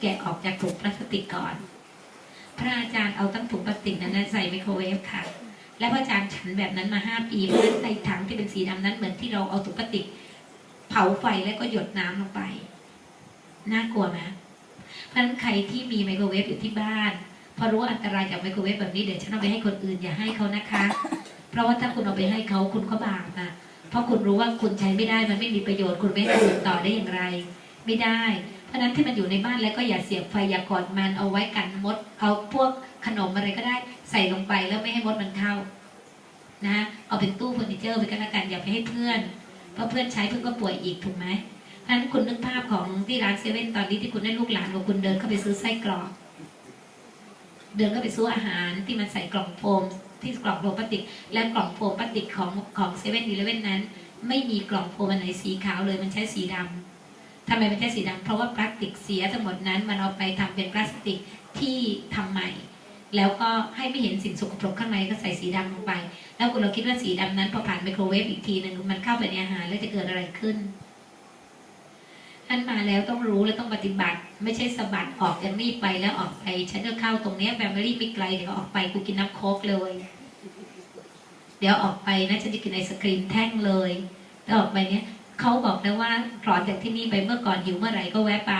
แกะออกจากถุงพลาสติกก่อน พระอาจารย์เอาตั้งถุงพลาสติกนั้นใส่ไมโครเวฟค่ะ และพระอาจารย์ฉันแบบนั้นมาห้าปีเพราะฉะนั้นในถังที่เป็นสีดำนั้นเหมือนที่เราเอาถุงพลาสติก เผาไฟแล้วก็หยดน้ำลงไป น่ากลัวไหมเพราะฉะนั้นใครที่มีไมโครเวฟอยู่ที่บ้าน พอรู้อันตรายจากไมโครเวฟแบบนี้เดี๋ยวฉันเอาไปให้คนอื่นอย่าให้เขานะคะ เพราะว่าถ้าคุณเอาไปให้เขาคุณก็บาปนะเพราะคุณรู้ว่าคุณใช้ไม่ได้มันไม่มีประโยชน์คุณไม่ให้คนต่อได้อย่างไร ไม่ได้ เพราะนั้นที่มันอยู่ในบ้านแล้วก็อย่าเสียบไฟอย่ากอดมันเอาไว้กันมด เอาพวกขนมอะไรก็ได้ใส่ลงไปแล้วไม่ให้มดมันเข้านะเอาเป็นตู้เฟอร์นิเจอร์ไปกันละกันอย่าไปให้เพื่อน เพราะเพื่อนใช้เพื่อนก็ป่วยอีกถูกไหมเพราะนั้นคุณนึกภาพของที่ร้านเซเว่นตอนนี้ที่คุณได้ลูกหลานของคุณเดินเข้าไปซื้อไส้กรอกเดินเข้าไปซื้ออาหารที่มันใส่กล่องโฟมที่กล่องโฟมพลาสติก และกล่องโฟมพลาสติกของของเซเว่นอีเลเว่นนั้น ไม่มีกล่องโฟมอันไหนสีขาวเลยมันใช้สีดำ ทำไมมันใช้สีดำเพราะว่าพลาสติกเสียทั้งหมดนั้น มันเอาไปทำเป็นพลาสติกที่ทำใหม่ แล้วก็ให้ไม่เห็นสิ่งสกปรกข้างในก็ใส่สีดำลงไป แล้วคุณเราคิดว่าสีดำนั้นพอผ่านไมโครเวฟอีกทีหนึ่งมันเข้าไปในอาหารแล้วจะเกิดอะไรขึ้นท่านมาแล้วต้องรู้และต้องปฏิบัติ ไม่ใช่สะบัดออกจากนี่ไปแล้วออกไปฉันจะเข้าตรงนี้แฟมิลี่ไม่ไกลเดี๋ยวออกไปกูกินน้ำโคกเลย เดี๋ยวออกไปนะฉันจะกินไอศครีมแท่งเลยแล้วออกไปเนี้ย เขาบอกนะว่าถอนจากที่นี่ไปเมื่อก่อนหิวเมื่อไหร่ก็แวะไป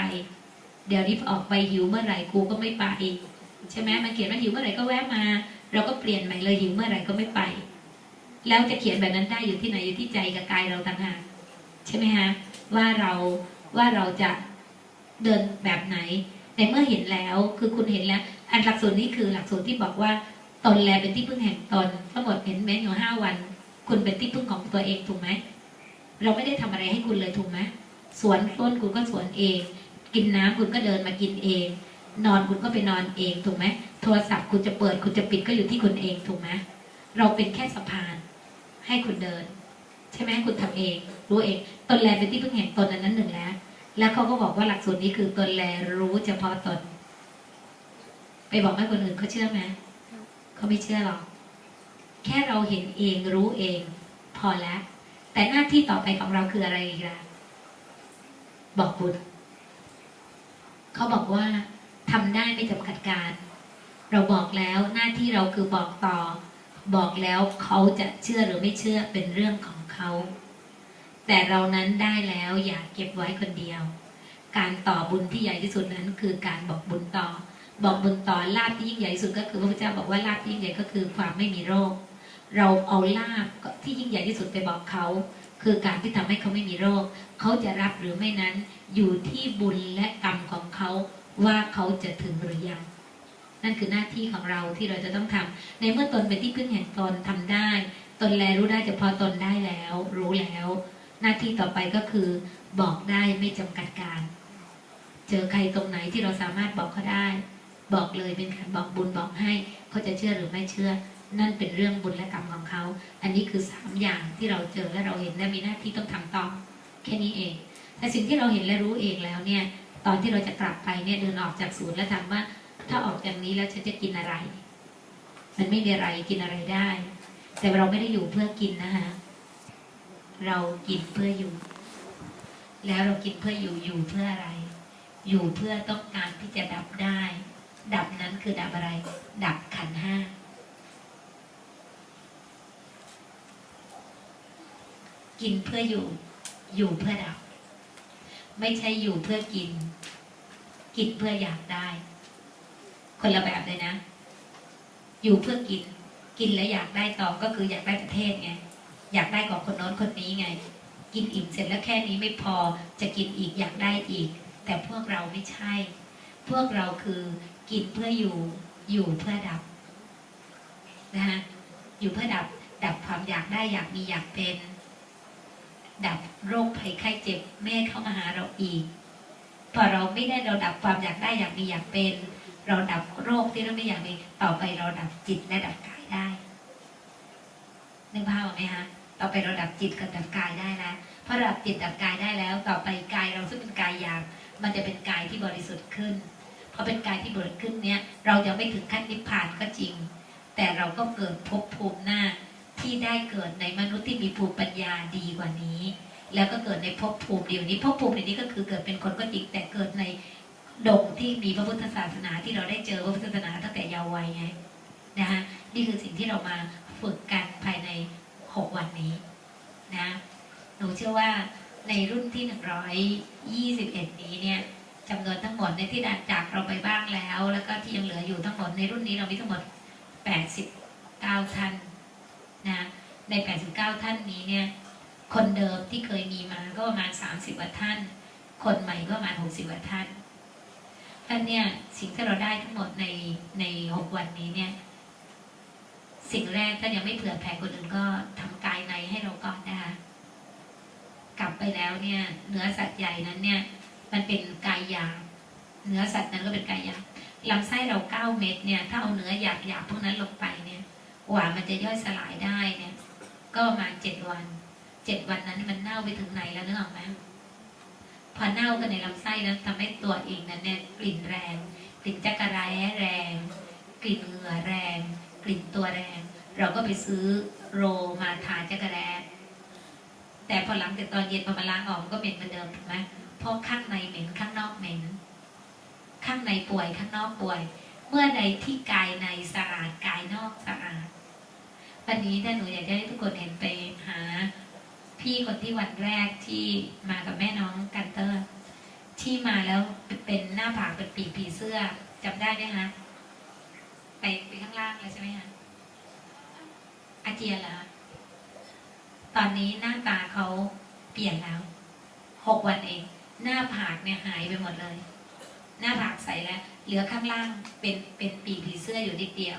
เดี๋ยวนี้ออกไปหิวเมื่อไหร่กูก็ไม่ไปใช่ไหมมันเขียนว่าหิวเมื่อไหร่ก็แวะมา เราก็เปลี่ยนใหม่เลยหิวเมื่อไหร่ก็ไม่ไป แล้วจะเขียนแบบนั้นได้อยู่ที่ไหนอยู่ที่ใจกับกายเราต่างหากใช่ไหมฮะว่าเราว่าเราจะเดินแบบไหน แต่เมื่อเห็นแล้วคือคุณเห็นแล้ว อันหลักสูตรนี้คือหลักสูตรที่บอกว่าตนแลเป็นที่พึ่งแห่งตนทั้งหมดเห็นแม้อยู่ห้าวัน คุณเป็นที่พึ่งของตัวเองถูกไหม เราไม่ได้ทำอะไรให้คุณเลยถูกไหมสวนต้นคุณก็สวนเอง กินน้ำคุณก็เดินมากินเอง นอนคุณก็ไปนอนเองถูกไหมโทรศัพท์คุณจะเปิดคุณจะปิดก็อยู่ที่คุณเองถูกไหมเราเป็นแค่สะพาน ให้คุณเดิน ใช่ไหมคุณทำเอง รู้เองตนแลเป็นที่พึ่งแห่งตนอันนั้นหนึ่งแล้ว แล้วเขาก็บอกว่าหลักสูตรนี้คือตนแลรู้เฉพาะตน ไปบอกให้คนอื่นเขาเชื่อไหมเขาไม่เชื่อหรอกแค่เราเห็นเองรู้เอง พอแล้ว แต่หน้าที่ต่อไปของเราคืออะไรอีกล่ะบอกบุญเขาบอกว่าทำได้ไม่จำกัดการ เราบอกแล้วหน้าที่เราคือบอกต่อ บอกแล้วเขาจะเชื่อหรือไม่เชื่อเป็นเรื่องของเขา แต่เรานั้นได้แล้วอย่าเก็บไว้คนเดียว การต่อบุญที่ใหญ่ที่สุดนั้น คือการบอกบุญต่อ บอกบุญต่อลาภที่ยิ่งใหญ่ที่สุดก็คือพระพุทธเจ้าบอกว่าลาภที่ยิ่งใหญ่ก็คือความไม่มีโรค เราเอาลาภ ที่ยิ่งใหญ่ที่สุดไปบอกเขา คือการที่ทำให้เขาไม่มีโรค เขาจะรับหรือไม่นั้นอยู่ที่บุญและกรรมของเขาว่าเขาจะถึงหรือยัง นั่นคือหน้าที่ของเราที่เราจะต้องทำในเมื่อตนเป็นที่พึ่งแห่งตนทำได้ ตนแลรู้ได้เฉพาะตนได้แล้ว รู้แล้ว หน้าที่ต่อไปก็คือบอกได้ไม่จำกัดการ เจอใครตรงไหนที่เราสามารถบอกเขาได้ บอกเลยเป็นการบอกบุญบอกให้ เขาจะเชื่อหรือไม่เชื่อ นั่นเป็นเรื่องบุญและกรรมของเขา อันนี้คือสามอย่างที่เราเจอและเราเห็นและมีหน้าที่ต้องทำต่อแค่นี้เอง แต่สิ่งที่เราเห็นและรู้เองแล้วเนี่ย ตอนที่เราจะกลับไปเนี่ยเดินออกจากศูนย์แล้วถามว่า ถ้าออกจากนี้แล้วฉันจะกินอะไร มันไม่มีอะไรกินอะไรได้ แต่เราไม่ได้อยู่เพื่อกินนะคะเรากินเพื่ออยู่ แล้วเรากินเพื่ออยู่อยู่เพื่ออะไร อยู่เพื่อต้องการที่จะดับได้ ดับนั้นคือดับอะไร ดับขันห้า กินเพื่ออยู่ อยู่เพื่อดับ ไม่ใช่อยู่เพื่อกิน กินเพื่ออยากได้ คนละแบบเลยนะ อยู่เพื่อกิน กินแล้วอยากได้ต่อก็คืออยากได้ประเทศไง อยากได้ของคนโน้นคนนี้ไง กินอิ่มเสร็จแล้วแค่นี้ไม่พอ จะกินอีกอยากได้อีก แต่พวกเราไม่ใช่ พวกเราคือกินเพื่ออยู่ อยู่เพื่อดับ นะฮะ อยู่เพื่อดับ ดับความอยากได้อยากมีอยากเป็น ดับโรคภัยไข้เจ็บแม่เข้ามาหาเราอีก พอเราไม่ได้เราดับความอยากได้อยากมีอยากเป็น เราดับโรคที่เราไม่อยากมีต่อไปเราดับจิตและดับกายได้นึกภาพออกไหมคะต่อไปเราดับจิตกับดับกายได้แล้วพอดับจิตดับกายได้แล้ว ต่อไปกายเราซึ่งเป็นกายหยาบมันจะเป็นกายที่บริสุทธิ์ขึ้นพอเป็นกายที่บริสุทธิ์ขึ้นเนี้ยเราจะไม่ถึงขั้นนิพพานก็จริง แต่เราก็เกิดภพภูมิหน้า ที่ได้เกิดในมนุษย์ที่มีภูมิปัญญาดีกว่านี้ แล้วก็เกิดในภพภูมิเดียวนี้ภพภูมิเดียวนี้ก็คือเกิดเป็นคนก็จริงแต่เกิดในดงที่มีพระพุทธศาสนาที่เราได้เจอพระพุทธศาสนาตั้งแต่เยาว์วัยไงนะคะนี่คือสิ่งที่เรามาฝึกกันภายในหกวันนี้นะหนูเชื่อว่าในรุ่นที่หนึ่งร้อยยี่สิบเอ็ดนี้เนี่ยจำนวนทั้งหมดในที่ดันจากเราไปบ้างแล้ว แล้วก็ที่ยังเหลืออยู่ทั้งหมดในรุ่นนี้เรามีทั้งหมดแปดสิบเก้าท่าน นะในแปดสิบเก้าท่านนี้เนี่ยคนเดิมที่เคยมีมาก็ประมาณสามสิบกว่าท่าน คนใหม่ก็ประมาณหกสิบกว่าท่านท่านเนี่ยสิ่งที่เราได้ทั้งหมดในในหกวันนี้เนี่ยสิ่งแรกถ้ายังไม่เผื่อแผ่คนอื่นก็ทำกายในให้เราก่อนนะคะกลับไปแล้วเนี่ย เนื้อสัตว์ใหญ่นั้นเนี่ย มันเป็นกายหยาบเนื้อสัตว์นั้นก็เป็นกายหยาบลำไส้เราเก้าเม็ดเนี่ย ถ้าเอาเนื้อหยาบหยาบๆพวกนั้นลงไปเนี่ย กว่ามันจะย่อยสลายได้เนี่ย ก็ประมาณเจ็ดวัน เจ็ดวันนั้นมันเน่าไปถึงไหนแล้วนึกออกไหมพอเน่ากันในลำไส้นั้นทำให้ตัวเองนั้นเนี่ยกลิ่นแรงกลิ่นจักระแร้แรง กลิ่นเหงื่อแรง กลิ่นตัวแรง เราก็ไปซื้อโรมาทาจักระแร้แต่พอหลังจากตอนเย็นพอมาล้างออกมันก็เหม็นเหมือนเดิมถูกไหมเพราะข้างในเหม็นข้างนอกเหม็น ข้างในป่วยข้างนอกป่วย เมื่อใดที่กายในสะอาดกายนอกสะอาด วันนี้ถ้าหนูอยากให้ทุกคนเห็นไปหา พี่คนที่วันแรกที่มากับแม่น้องกันเตอร์ ที่มาแล้วเป็นหน้าผากเป็นปีกผีเสื้อจำได้ไหมคะไปไปข้างล่างเลยใช่ไหมคะอาเจียนเหรอตอนนี้หน้าตาเขาเปลี่ยนแล้วหกวันเอง หน้าผากเนี่ยหายไปหมดเลย หน้าผากใสแล้ว เหลือข้างล่างเป็นเป็นปีกผีเสื้ออยู่นิดเดียว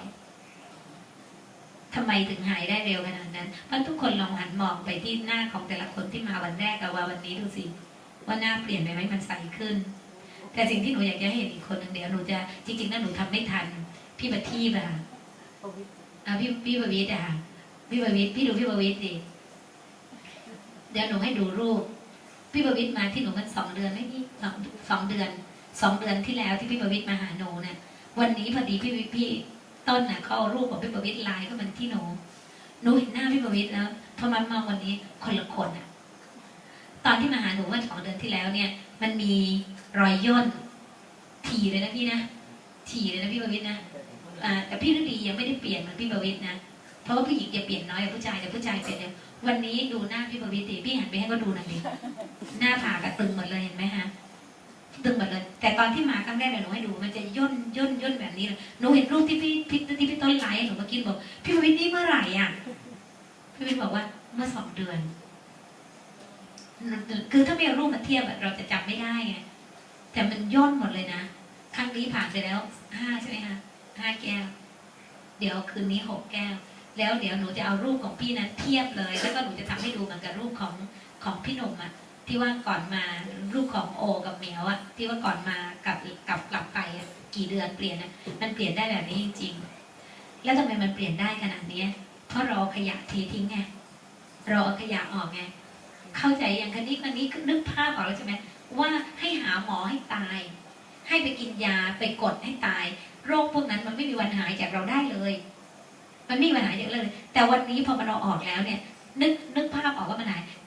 ทำไมถึงหายได้เร็วขนาดนั้นเพราะทุกคนลองหันมองไปที่หน้าของแต่ละคนที่มาวันแรกกับว่าวันนี้ดูสิ ว่าหน้าเปลี่ยนไปไหมมันใสขึ้น แต่สิ่งที่หนูอยากจะให้เห็นอีกคนหนึ่งเดี๋ยวหนูจะจริงๆแล้วหนูทำไม่ทัน พี่บัตทีป่ะอะพี่พี่ประวิทย์อะค่ะพี่ประวิทย์พี่ดูพี่ประวิทย์ดิเดี๋ยวหนูให้ดูรูป พี่ประวิทย์มาที่หนูมันสองเดือนไม่นี่สองสองเดือน สองเดือนที่แล้วที่พี่ประวิทย์มาหาหนูเนี่ย วันนี้พอดีพี่วิพี่ต้นน่ะเขาเอารูปของพี่ประวิทย์ไลน์เข้ามาที่หนูหนูเห็นหน้าพี่ประวิทย์แล้วพอมันมาวันนี้คนละคนอะตอนที่มาหาหนูเมื่อสองเดือนที่แล้วเนี่ย มันมีรอยย่นถี่เลยนะพี่นะถี่เลยนะพี่ประวิทย์นะแต่พี่ฤดียังไม่ได้เปลี่ยนเหมือนพี่ประวิทย์นะเพราะว่าผู้หญิงจะเปลี่ยนน้อยกว่าผู้ชายแต่ผู้ชายเปลี่ยนเร็ววันนี้ดูหน้าพี่ประวิทย์ดิพี่หันไปให้ก็ดูหน่อยดิหน้าผากระตึงหมดเลยเห็นไหมฮะ ตึงหมดเลยแต่ตอนที่มาครั้งแรกเนี่ยหนูให้ดูมันจะย่นย่นย่นแบบนี้เลยหนูเห็นรูปที่พี่ที่ที่พี่ต้นไลน์หนูเมื่อกี้บอกพี่วิทย์นี่เมื่อไหร่อะพี่วิทย์บอกว่าเมื่อสองเดือน คือถ้าไม่เอารูปมาเทียบเราจะจำไม่ได้ไงแต่มันย่นหมดเลยนะครั้งนี้ผ่านไปแล้วห้าใช่ไหมคะห้าแก้ว เดี๋ยวคืนนี้หกแก้ว แล้วเดี๋ยวหนูจะเอารูปของพี่นั้นเทียบเลย แล้วก็หนูจะทำให้ดูเหมือนกับรูปของของพี่หนุ่มอะ ที่ว่าก่อนมารูปของโอกับเหมียวอะที่ว่าก่อนมากับกับกลับไปกี่เดือนเปลี่ยนอะมันเปลี่ยนได้แบบนี้จริงๆ แล้วทำไมมันเปลี่ยนได้ขนาดเนี้ย เพราะเราเอขยะเททิ้งไงเราเอาขยะออกไงเข้าใจอย่างคันนี้คันนี้นึกภาพออกแล้วใช่ไหมว่าให้หาหมอให้ตาย ให้ไปกินยาไปกดให้ตาย โรคพวกนั้นมันไม่มีวันหายจากเราได้เลย มันไม่มีวันหายจากเราเลย แต่วันนี้พอมันเอาออกแล้วเนี่ย นึกนึกภาพออกว่ามันหาย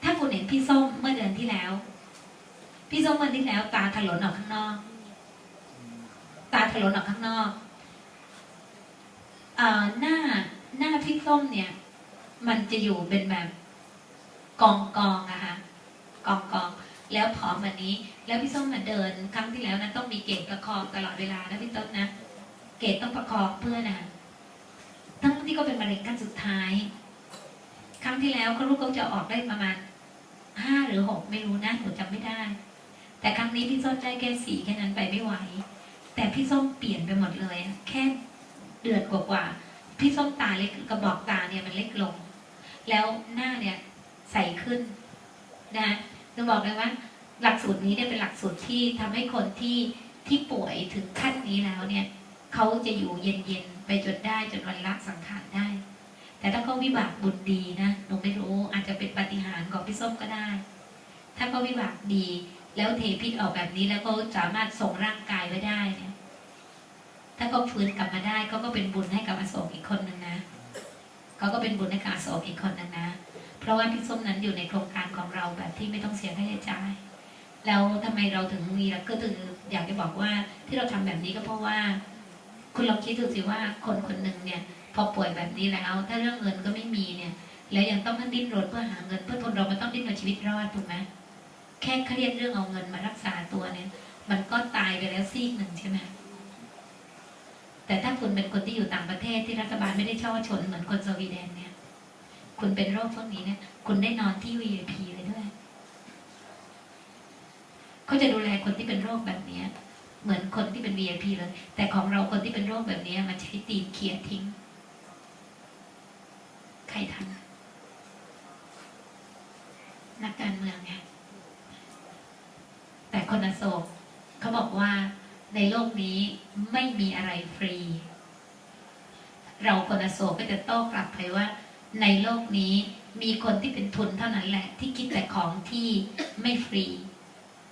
ถ้าคุณเห็น พี่ส้มเมื่อเดือนที่แล้ว พี่ส้มเมื่อเดือนที่แล้ว ตาถลนออกข้างนอก ตาถลนออกข้างนอกเอ่อหน้าหน้าพี่ส้มเนี่ย มันจะอยู่เป็นแบบกองกองอะคะกองกองแล้วผอมแบบนี้ แล้วพี่ส้มมาเดิน ครั้งที่แล้วนะต้องมีเกตประคองตลอดเวลานะพี่ต้นนะเกตต้องประคองเพื่อนะทั้งที่ก็เป็นมะเร็งขั้นสุดท้าย ครั้งที่แล้วเขารู้เขาจะออกได้ประมาณ ห้าหรือหกไม่รู้นะหนูจำไม่ได้ แต่ครั้งนี้พี่ส้มได้แค่สี่แค่นั้นไปไม่ไหว แต่พี่ส้มเปลี่ยนไปหมดเลยแค่เดือนกว่าๆพี่ส้มตาเล็กกระบอกตาเนี่ยมันเล็กลง แล้วหน้าเนี่ยใสขึ้นนะจะบอกเลยว่า หลักสูตรนี้เนี่ยเป็นหลักสูตรที่ทำให้คนที่ที่ป่วยถึงขั้นนี้แล้วเนี่ยเขาจะอยู่เย็นๆไปจนได้จนวันละสังขารได้ แต่ถ้าเขาวิบากบุญดีนะหนูไม่รู้อาจจะเป็นปฏิหารของพี่ส้มก็ได้ ถ้าเขาวิบากดี แล้วเทพิษออกแบบนี้แล้วก็สามารถส่งร่างกายไว้ได้เนี่ยถ้าเขาฟื้นกลับมาได้เขาก็เป็นบุญให้กับอโศกอีกคนหนึ่งนะเขาก็เป็นบุญให้กับอโศกอีกคนหนึ่งนะ เพราะว่าพี่ส้มนั้นอยู่ในโครงการของเราแบบที่ไม่ต้องเสียค่าใช้จ่ายแล้วทำไมเราถึงมีก็คืออยากจะบอกว่าที่เราทำแบบนี้ก็เพราะว่า คุณลองคิดดูสิว่าคนคนหนึ่งเนี่ย พอป่วยแบบนี้แล้ว ถ้าเรื่องเงินก็ไม่มีเนี่ย แล้วยังต้องดิ้นรนเพื่อหาเงินเพื่อทนเรามันต้องดิ้นรนชีวิตรอดถูกไหมแค่เครียดเรื่องเอาเงินมารักษาตัวเนี่ย มันก็ตายไปแล้วซีกหนึ่งใช่ไหมแต่ถ้าคุณเป็นคนที่อยู่ต่างประเทศที่รัฐบาลไม่ได้ช่อชนเหมือนคนสวีเดนเนี่ย คุณเป็นโรคพวกนี้เนี่ย คุณได้นอนที่ VIP เลยด้วย เขาจะดูแลคนที่เป็นโรคแบบเนี้ย เหมือนคนที่เป็น VIP เลย แต่ของเราคนที่เป็นโรคแบบนี้มันใช้ตีนเขี่ยทิ้ง ใครทำนักการเมืองไงแต่คนอโศกเขาบอกว่าในโลกนี้ไม่มีอะไรฟรี เราคนอโศกก็จะโต้กลับไปว่า ในโลกนี้มีคนที่เป็นทุนเท่านั้นแหละ ที่คิดแต่ของที่ไม่ฟรี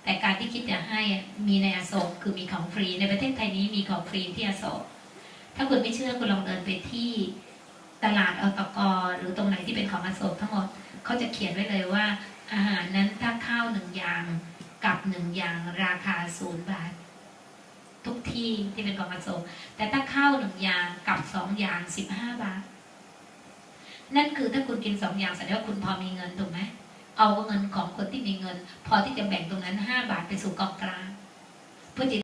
แต่การที่คิดจะให้มีในอโศกคือมีของฟรี ในประเทศไทยนี้มีของฟรีที่อโศกถ้าคุณไม่เชื่อคุณลองเดินไปที่ตลาดอตกหรือตรงไหนที่เป็นของอโศกทั้งหมดเขาจะเขียนไว้เลยว่า อาหารนั้นถ้าข้าวหนึ่งอย่างกับหนึ่งอย่างราคาศูนย์บาท ทุกที่ที่เป็นของอโศกแต่ถ้าข้าวหนึ่งอย่างกับสองอย่างสิบห้าบาท นั่นคือถ้าคุณกินสองอย่างแสดงว่าคุณพอมีเงินถูกไหม เอาเงินของคนที่มีเงิน พอที่จะแบ่งตรงนั้นห้าบาทไปสู่กองกลางเพื่อจะ